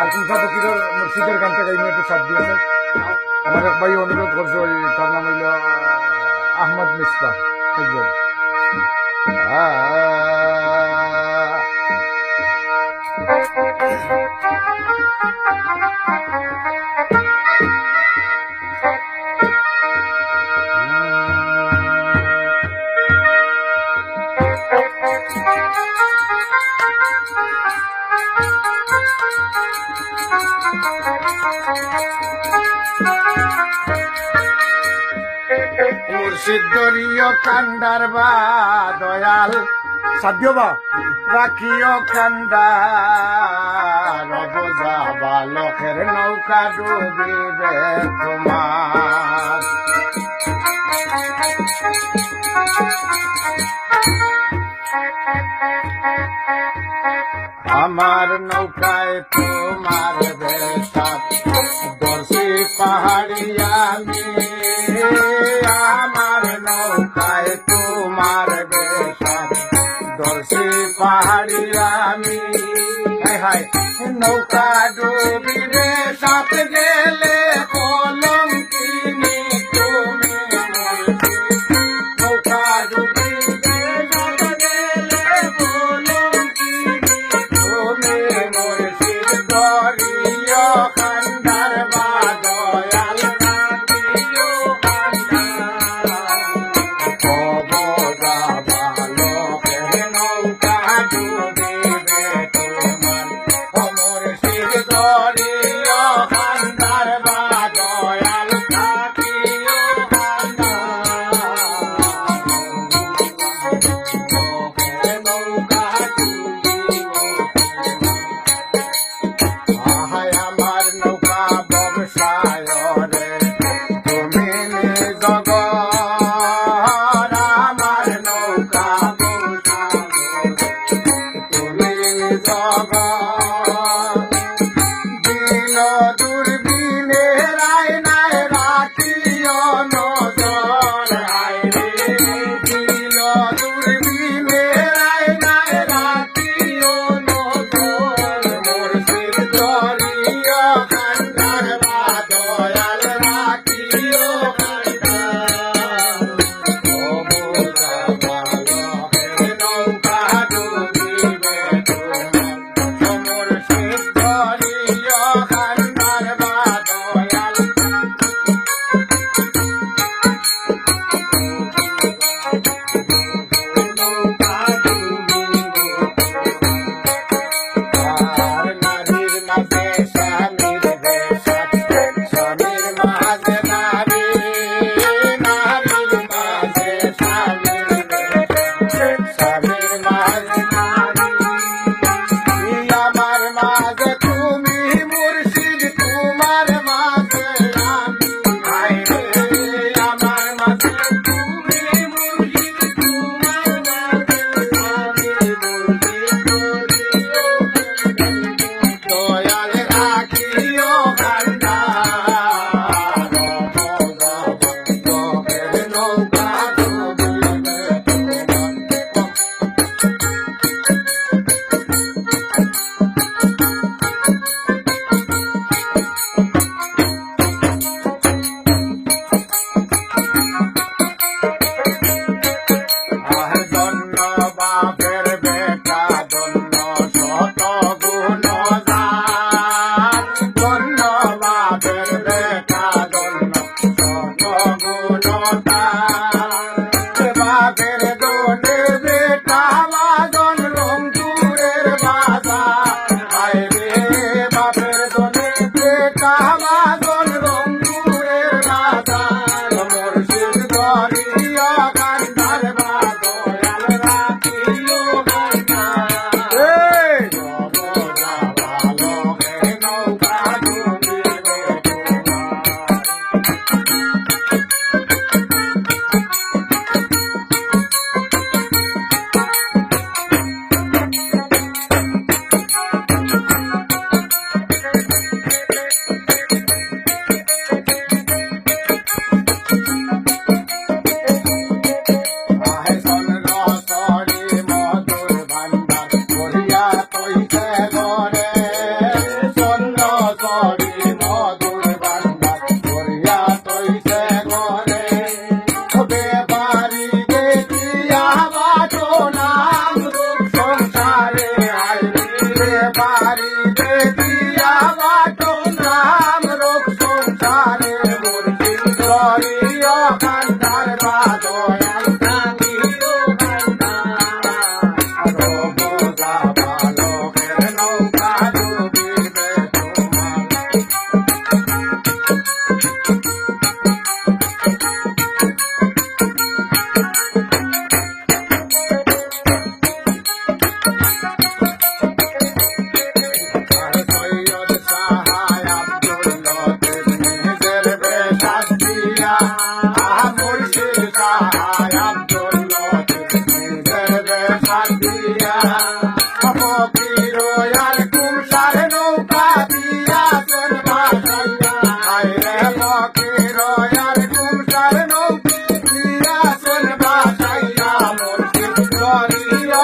আর কুলফা ফকিরের মুর্শিদের গানটা গাইমে একটু সাথ দিয়েছেন আমার এক ভাই অনুরোধ করছে, ওই তার নাম হইল আহমদ মিসবা একজন। মুর্শিদ দরিয় কান্ডার বা দয়াল সাধ্য বা রাখিও কান্ডার। বোঝা বালকের নৌকা ডুবিবে তোমার। আমার নৌকায় তোমার বেশাত বসে পাহাড়ি আমি। আমার নৌকায় তোমার বেশাত দর্শি পাহাড়ি আমি। হায় Yeah.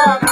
Bye.